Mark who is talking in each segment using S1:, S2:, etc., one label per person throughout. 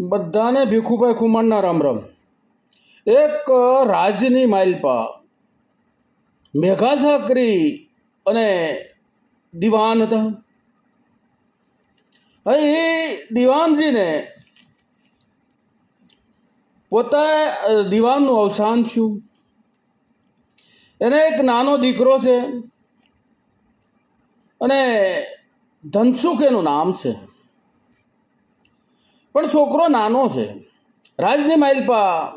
S1: બધાને ભીખુભાઈ ખુમાણના રામ રામ. એક રાજની માઇલપા મેઘા સાકરી અને દિવાન હતા. હવે એ દિવાનજીને પોતા દિવાનનું અવસાન થયું. એને એક નાનો દીકરો છે અને ધનસુખ એનું નામ છે. પણ છોકરો નાનો છે. રાજની માઇલપા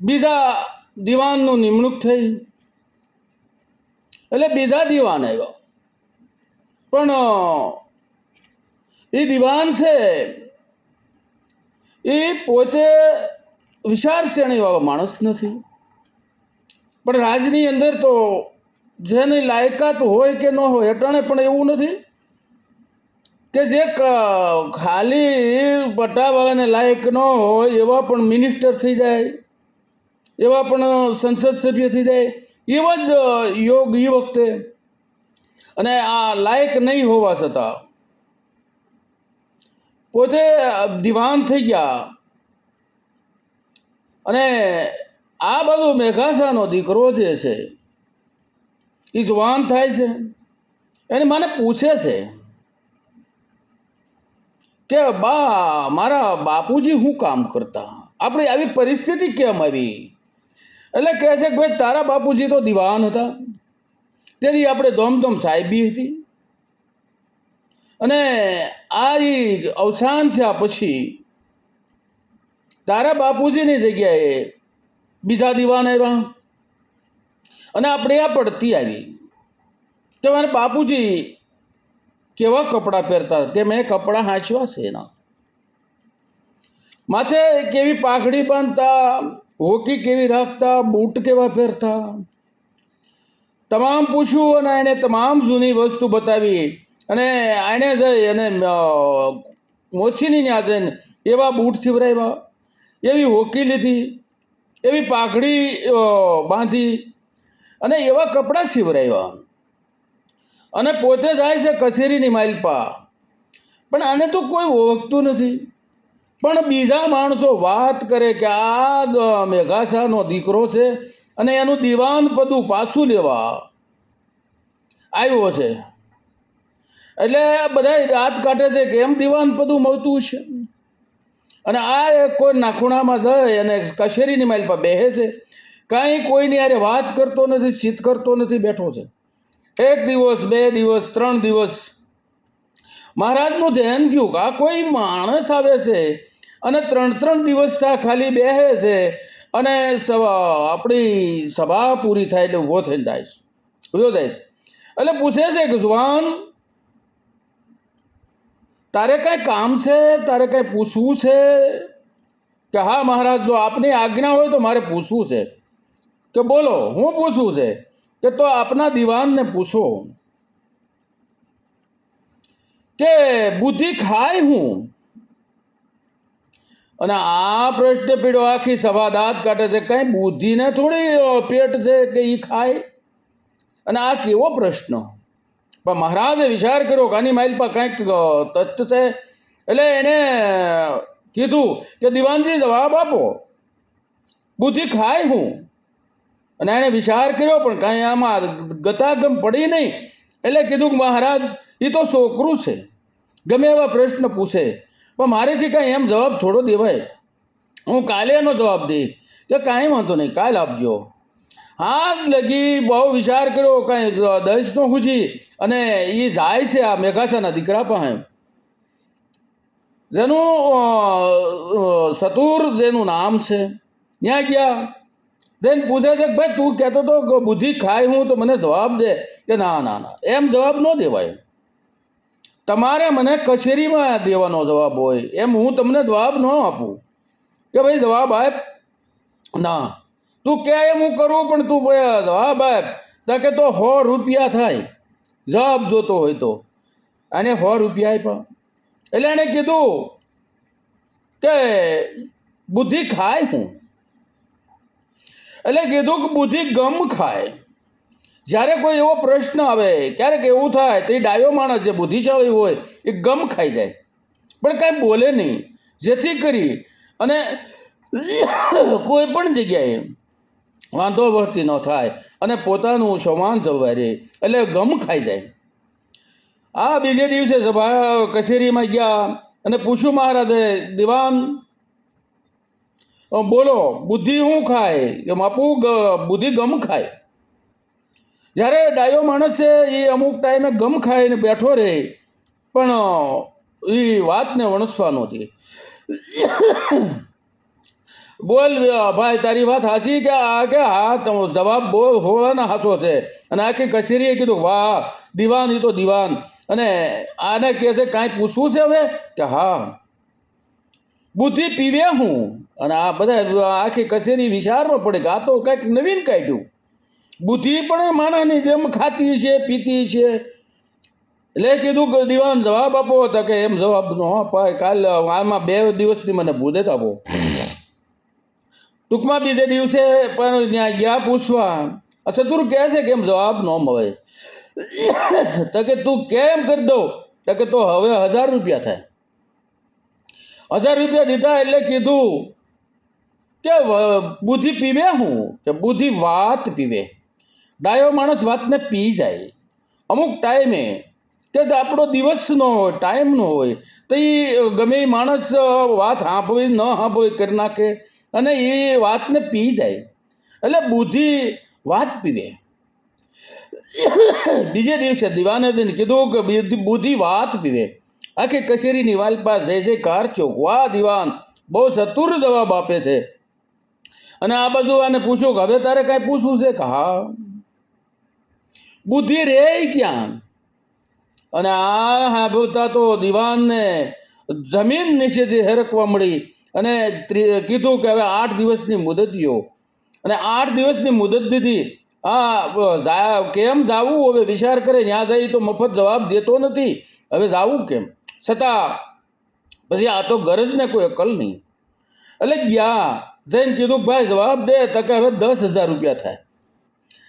S1: બીજા દિવાનનું નિમણૂક થઈ. એટલે બીજા દિવાન આવ્યો. પણ એ દિવાન છે એ પોતે વિશાળ શ્રેણીવાળો માણસ નથી. પણ રાજની અંદર તો જેની લાયકાત હોય કે ન હોય અટાણે પણ એવું નથી. કે જે ખાલી પટ્ટાવાળાને લાયક ન હોય એવા પણ મિનિસ્ટર થઈ જાય, એવા પણ સંસદ સભ્ય થઈ જાય, એવા જ યોગ એ વખતે. અને આ લાયક નહીં હોવા છતાં, પોતે દિવાન થઈ ગયા. અને આ બધું મેઘાસાનો દીકરો જે છે એ જવાન થાય છે. એને મને પૂછે છે કે બા, મારા બાપુજી શું કામ કરતા? આપણી આવી પરિસ્થિતિ કેમ આવી? એટલે કહે છે કે ભાઈ, તારા બાપુજી તો દિવાન હતા. તેથી આપણે ધોમધોમ સાહેબી હતી. અને આ અવસાન થયા પછી તારા બાપુજીની જગ્યાએ બીજા દિવાન આવ્યા. અને આપણે આ પડતી આવી. કે મારે બાપુજી કેવા કપડાં પહેરતા તે મેં કપડાં હાંચવા છે એના. માથે કેવી પાઘડી બાંધતા, હોકી કેવી રાખતા, બૂટ કેવા પહેરતા. તમામ પૂછ્યું અને એણે તમામ જૂની વસ્તુ બતાવી. અને એણે જઈ અને મોસીની ત્યાં જઈને એવા બૂટ સિવરાવ્યા એવી હોકી લીધી, એવી પાઘડી બાંધી અને એવા કપડાં સિવરાવ્યા અને પોતે જાય છે કચેરીની માઇલપા પણ આને તો કોઈ ઓળખતું નથી. પણ બીજા માણસો વાત કરે કે આ મેઘાશાનો દીકરો છે અને એનું દિવાન પદું પાછું લેવા આવ્યો છે. એટલે બધા દાંત કાઢે છે કે એમ દિવાન પદું મળતું છે. અને આ એક કોઈ નાખુણામાં જાય અને કચેરીની માઇલ પર બેસે છે. કાંઈ કોઈની યારે વાત કરતો નથી, ચિત કરતો નથી, બેઠો છે. એક દિવસ, બે દિવસ, ત્રણ દિવસ. મહારાજનું ધ્યાન ગયું કે આ કોઈ માણસ આવે છે અને ત્રણ ત્રણ દિવસ ત્યાં ખાલી બેસે છે અને આપણી સભા પૂરી થાય એટલે ઊભો થઈને જાય છે. ઊભો થાય છે. એટલે પૂછે છે કે જુવાન, તારે કાંઈ કામ છે? તારે કાંઈ પૂછવું છે? કે હા મહારાજ, જો આપની આજ્ઞા હોય તો મારે પૂછવું છે. કે બોલો, હું પૂછવું છે? કે તો આપના દિવાનને પૂછો કે બુદ્ધિ ખાય હું? અને આ પ્રશ્ન પીડો આખી સભા દાંત કાઢે છે, કંઈ બુદ્ધિને થોડી પેટ છે કે એ ખાય? અને આ કેવો પ્રશ્ન? પણ મહારાજે વિચાર કર્યો કે આની માઇલ પર કંઈક તથ્ય છે. એટલે એણે કીધું કે, દિવાનજી જવાબ આપો. બુદ્ધિ ખાય હું? અને એણે વિચાર કર્યો, પણ કાંઈ આમાં ગતાગમ પડી નહીં. એટલે કીધું કે મહારાજ એ તો છોકરું છે. ગમે એવા પ્રશ્ન પૂછે. પણ મારેથી કાંઈ એમ જવાબ થોડો દેવાય. હું કાલે એનો જવાબ દઈશ. કે કાંઈ વાંધો નહીં, કાલ આપજો. હા લગી બહુ વિચાર કર્યો, કાંઈ દસનો હુજી. અને એ જાય છે આ મેઘાસાના દીકરા પાસે. જેનું સતુર જેનું નામ છે. ત્યાં ગયા? જઈને પૂછે છે કે ભાઈ તું કહેતો તો બુદ્ધિ ખાય હું તો મને જવાબ દે. કે ના ના ના. એમ જવાબ ન દેવાય. તમારે મને કચેરીમાં દેવાનો જવાબ હોય એમ હું તમને જવાબ ન આપું. કે ભાઈ જવાબ આપ. ના. તું કે એમ હું કરું પણ તું જવાબ આપ. તો કે તો સો રૂપિયા થાય. જવાબ જોતો હોય તો. અને સો રૂપિયા આપ્યા. એટલે એણે કીધું કે બુદ્ધિ ખાય હું. એટલે કીધું કે બુદ્ધિ ગમ ખાય. જ્યારે કોઈ એવો પ્રશ્ન આવે, ક્યારેક એવું થાય, તો ડાયો માણસ જે બુદ્ધિશાળી હોય, એ ગમ ખાઈ જાય. પણ કાંઈ બોલે નહીં. જેથી કરી અને કોઈ પણ જગ્યાએ વાંધો વર્તી ન થાય અને પોતાનું સમાન જવા રહે, એટલે ગમ ખાઈ જાય. આ બીજે દિવસે સભા કચેરીમાં ગયા અને પૂછ્યું મહારાજે, દિવાન બોલો, બુદ્ધિ શું ખાય? કે બાપુ બુદ્ધિ ગમ ખાય. જ્યારે ડાયો માણસ છે એ અમુક ટાઈમે ગમ ખાઈને બેઠો રહે પણ એ વાતને વણસવા નહોતી બોલ ભાઈ, તારી વાત સાચી કે આ, કે હા જવાબ બોલ હોવાના હાચો છે. અને આખી કચેરીએ કીધું, વાહ, દિવાન એ તો દિવાન. અને આને કહે છે, કાંઈ પૂછવું છે હવે? કે હા. બુદ્ધિ પીવે હું? અને આ બધા આખી કચેરી વિચારમાં પડે કે આ તો કંઈક નવીન કાઢ્યું. બુદ્ધિ પણ માણસની જેમ ખાતી છે, પીતી છે. એટલે કીધું કે દિવાન જવાબ આપો તો કે એમ જવાબ ન અપાય. કાલ આમાં બે દિવસની મને મુદત આપો ટૂંકમાં બીજે દિવસે પણ ત્યાં ગયા પૂછવા. ચતુર કહે છે કે એમ જવાબ ન મળે. તો કે તું કેમ કરી દો તો કે તો હવે હજાર રૂપિયા થાય. હજાર રૂપિયા દીધા એટલે કીધું કે બુદ્ધિ પીવે હું? કે, બુદ્ધિ વાત પીવે. ડાયો માણસ વાતને પી જાય. અમુક ટાઈમે કે આપણો દિવસ ન હોય ટાઈમ ન હોય, તો એ ગમે એ માણસ વાત સાંભળી ન સાંભળી કરી નાખે અને એ વાતને પી જાય. એટલે બુદ્ધિ વાત પીવે. બીજે દિવસે દિવાને કીધું કે બુદ્ધિ વાત પીવે. આખી કચેરીની વાલપા જય જય કાર ચોક વાહ, દિવાન. બહુ સતુર જવાબ આપે છે. અને આ બધું આને પૂછ્યું કે હવે તારે કાંઈ પૂછવું છે? કે હા. બુદ્ધિ રે ક્યાં? અને આ સાંભળતા તો દિવાનને જમીન નીચેથી હેરકવા મળી અને કીધું કે હવે આઠ દિવસની મુદત દો અને આઠ દિવસની મુદત દીધી હા કેમ જાવું? હવે વિચાર કરે ત્યાં જઈ તો મફત જવાબ દેતો નથી. હવે જાવું કેમ? છતાં, પછી આ તો ગરજ ને કોઈ અકલ નહીં. એટલે ગયા, જઈને કીધું, ભાઈ, જવાબ દે, તો કે હવે દસ હજાર રૂપિયા થાય.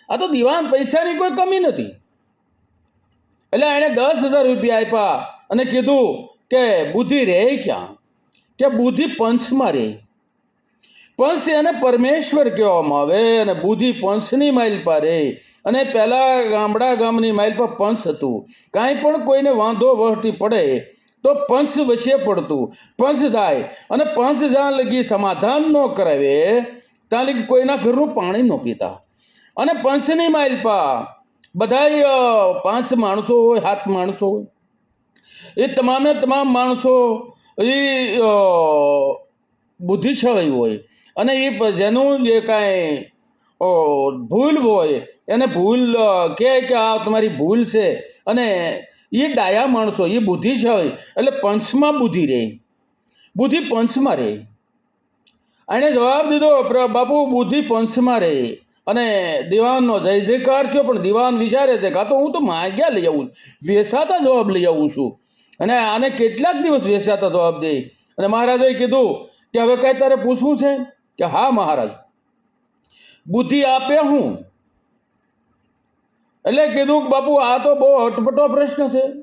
S1: આ તો દિવાન પૈસાની કોઈ કમી નથી. એટલે એણે દસ હજાર રૂપિયા આપ્યા અને કીધું કે, બુદ્ધિ રહે ક્યાં? કે બુદ્ધિ પંચમાં રહે પંચ એને પરમેશ્વર કહેવામાં આવે અને બુદ્ધિ પંચની માઇલ પર રહે અને પહેલાં ગામડા ગામની માઇલ પર પંચ હતું. કાંઈ પણ કોઈને વાંધો વહટી પડે તો પંચ વચ્ચે પડતું. પંચ જાય અને પંચ જ્યાં લગી સમાધાન ન કરાવે, ત્યાં લગી કોઈના ઘરનું પાણી ન પીતા. અને પંચની માઇલ પા બધાય પાંચ માણસો હોય, સાત માણસો હોય. એ તમામે તમામ માણસો, એ બુદ્ધિશાળી હોય. અને એ જેનું જે કાંઈ ભૂલ હોય, એને ભૂલ કહે કે આ તમારી ભૂલ છે. અને એ ડાયા માણસો, એ બુદ્ધિશાળી એટલે પંચમાં બુદ્ધિ રહે બુદ્ધિ પંચમાં રહે એણે જવાબ દીધો બાપુ, બુદ્ધિ પંચમાં રહે અને દિવાનનો જય જયકાર થયો, પણ દિવાન વિચારે છે કાં તો હું તો માગ્યા લઈ આવું. વેસાતા જવાબ લઈ આવું છું. અને આને કેટલાક દિવસ વેસાતા જવાબ દે. અને મહારાજે કીધું કે હવે કાંઈ તારે પૂછવું છે? કે હા, મહારાજ. બુદ્ધિ આપે હું? એટલે કીધું કે બાપુ, આ તો બહુ અટપટો પ્રશ્ન છે.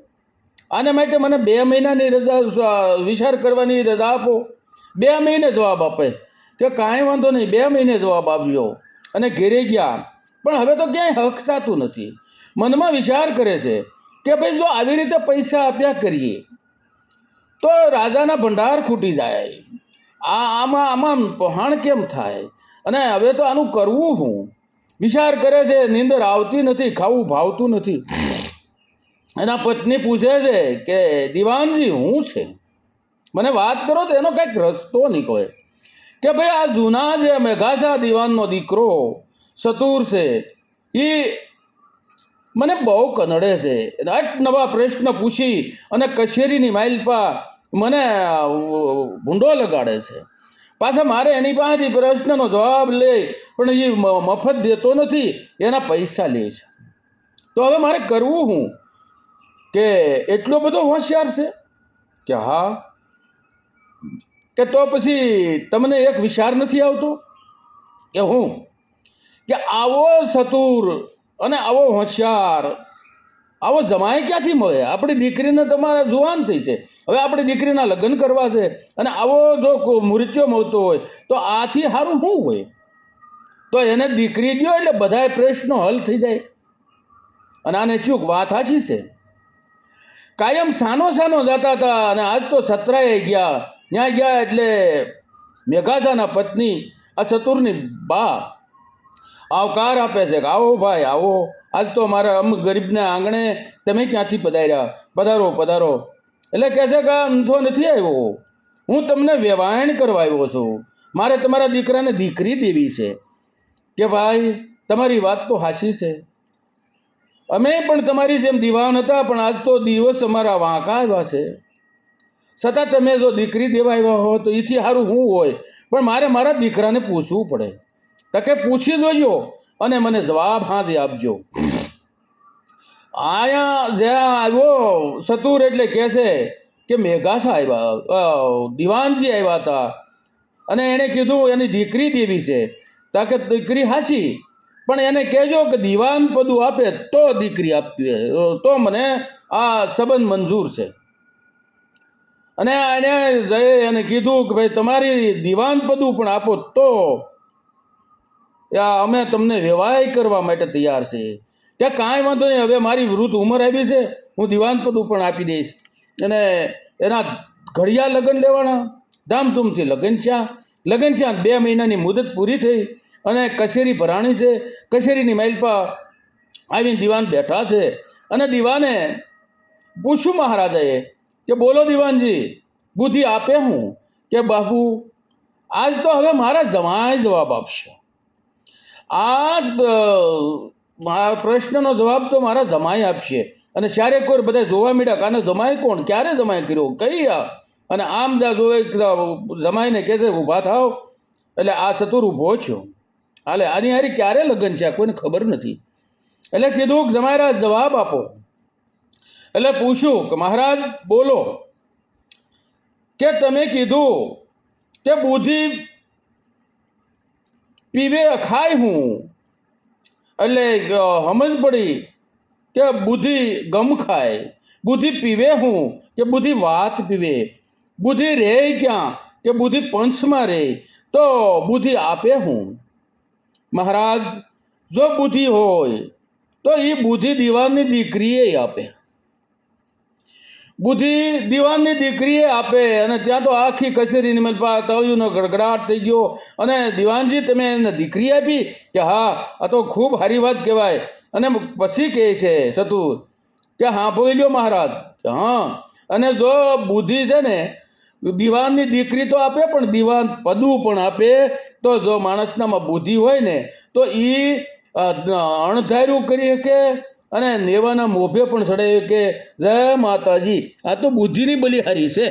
S1: આને માટે મને બે મહિનાની રજા વિચાર કરવાની રજા આપો. બે મહિને જવાબ આપે. કે કાંઈ વાંધો નહીં, બે મહિને જવાબ આપજો. અને ઘેરે ગયા. પણ હવે તો ક્યાંય હક થતું નથી. મનમાં વિચાર કરે છે કે ભાઈ, જો આવી રીતે પૈસા આપ્યા કરીએ, તો રાજાના ભંડાર ખૂટી જાય. આ, આમાં આમાં પહાણ કેમ થાય? અને હવે તો આનું કરવું શું વિચાર કરે છે, નીંદર આવતી નથી, ખાવું ભાવતું નથી. એના પત્ની પૂછે છે કે, દિવાનજી, હું છે? મને વાત કરો તો એનો કંઈક રસ્તો નીકળે. કે ભાઈ, આ જૂના જે મેઘાસા દિવાનનો દીકરો સતુર છે એ મને બહુ કનડે છે. અટ નવા પ્રશ્ન પૂછી અને કચેરીની માઇલ પા મને ભૂંડો લગાડે છે. પાછા મારે એની પાસેથી પ્રશ્નનો જવાબ લે. પણ એ મફત દેતો નથી, એના પૈસા લે છે. તો હવે મારે કરવું હું? કે એટલો બધો હોશિયાર છે? કે હા. કે તો પછી તમને એક વિચાર નથી આવતો? કે હું? કે આવો સતુર અને આવો હોશિયાર આવો જમાય ક્યાંથી મળે? આપણી દીકરીને તમારા જુવાન થઈ છે. હવે આપણી દીકરીના લગ્ન કરવા છે. અને આવો જો મૃત્યુ મળતો હોય, તો આથી સારું શું હોય? તો એને દીકરી દો એટલે બધાય પ્રશ્નો હલ થઈ જાય. અને આને ચૂક વાત સાચી છે. કાયમ સાનો સાનો જતા હતા અને આજ તો સતરાએ ગયા. ત્યાં ગયા એટલે મેઘાજાના પત્ની, આ ચતુરની બા આવકાર આપે છે કે આવો ભાઈ, આવો. આજ તો મારા અમ ગરીબને આંગણે તમે ક્યાંથી પધાર્યા? પધારો પધારો. એટલે કહે છે કે ઊંધો નથી આવ્યો. હું તમને વ્યવહાર કરવા આવ્યો છું. મારે તમારા દીકરાને દીકરી દેવી છે. કે ભાઈ, તમારી વાત તો હાસી છે. અમે પણ તમારી જેમ દીવાન હતા, પણ આજ તો દિવસ અમારા વાંકા આવ્યા છે. છતાં તમે જો દીકરી દેવા આવ્યા હો તો એથી સારું શું હોય? પણ મારે મારા દીકરાને પૂછવું પડે. તો કે પૂછી જોજો અને મને જવાબ હાજે આપજો. આયા જ્યાં આવ્યો સતુર એટલે કહે છે કે મેઘાસા આવ્યા દિવાનજી આવ્યા હતા. અને એણે કીધું એની દીકરી દેવી છે. તાકે દીકરી હાચી? પણ એને કહેજો કે દિવાન પદું આપે તો દીકરી આપવી તો મને આ સંબંધ મંજૂર છે. અને એને જઈ એને કીધું કે ભાઈ તમારી દિવાન પદું પણ આપો તો અમે તમને વ્યવહાર કરવા માટે તૈયાર છે. કે કાંઈ વાંધો નહીં, હવે મારી વૃદ્ધ ઉંમર આવી છે, હું દિવાન પદું પણ આપી દઈશ. અને એના ઘડિયા લગ્ન લેવાના, ધામધૂમથી લગ્ન છ્યા લગ્ન છે બે મહિનાની મુદત પૂરી થઈ અને કચેરી ભરાણી છે. કચેરીની માઇલ પર આવીને દિવાન બેઠા છે. અને દિવાને પૂછ્યું મહારાજાએ કે બોલો દિવાનજી, બુદ્ધિ આપે હું? કે બાપુ, આજ તો હવે મારા જમાય જવાબ આપશે. આ પ્રશ્નનો જવાબ તો મારા જમાઈ આપશે. અને ચારે કોઈ બધા જોવા મળ્યા કાને જમાય કોણ? ક્યારે જમાય કર્યો? કઈ આ? અને આમ જા જોવે કે જમાઈને કહે છે ઊભા થાવ એટલે આ સતુર ઊભો છો હાલે, આની હારી ક્યારે લગ્ન છે? આ કોઈને ખબર નથી. એટલે કીધું કે જમાયરા જવાબ આપો. એટલે પૂછ્યું કે, મહારાજ, બોલો. કે, તમે કીધું કે બુદ્ધિ પીવે, ખાય હું. એટલે સમજ પડી કે બુદ્ધિ ગમ ખાય. બુદ્ધિ પીવે હું કે બુદ્ધિ વાત પીવે? બુદ્ધિ રહે ક્યાં કે બુદ્ધિ પંચમાં રહે તો બુદ્ધિ આપે હું. મહારાજ, જો બુદ્ધિ હોય, તો એ બુદ્ધિ દીવાની દીકરીએ આપે. બુદ્ધિ દીવાનની દીકરીએ આપે અને ત્યાં તો આખી કચેરીની મેલ પા તવયુનો ગડગડાટ થઈ ગયો. અને દીવાનજી, તમે એને દીકરી આપી? કે હા, આ તો ખૂબ સારી વાત કહેવાય. અને પછી કહે છે, સતુર, કે હા, ભોઈ લ્યો મહારાજ. હા. અને જો બુદ્ધિ છે ને, દીવાનની દીકરી તો આપે, પણ દીવાન પદું પણ આપે, તો જો માણસનામાં બુદ્ધિ હોય ને, તો એ અણધાર્યું કરી શકે. અને નેવાના મોભે પણ સડે કે જય માતાજી આ તો બુદ્ધિની બલિહારી છે.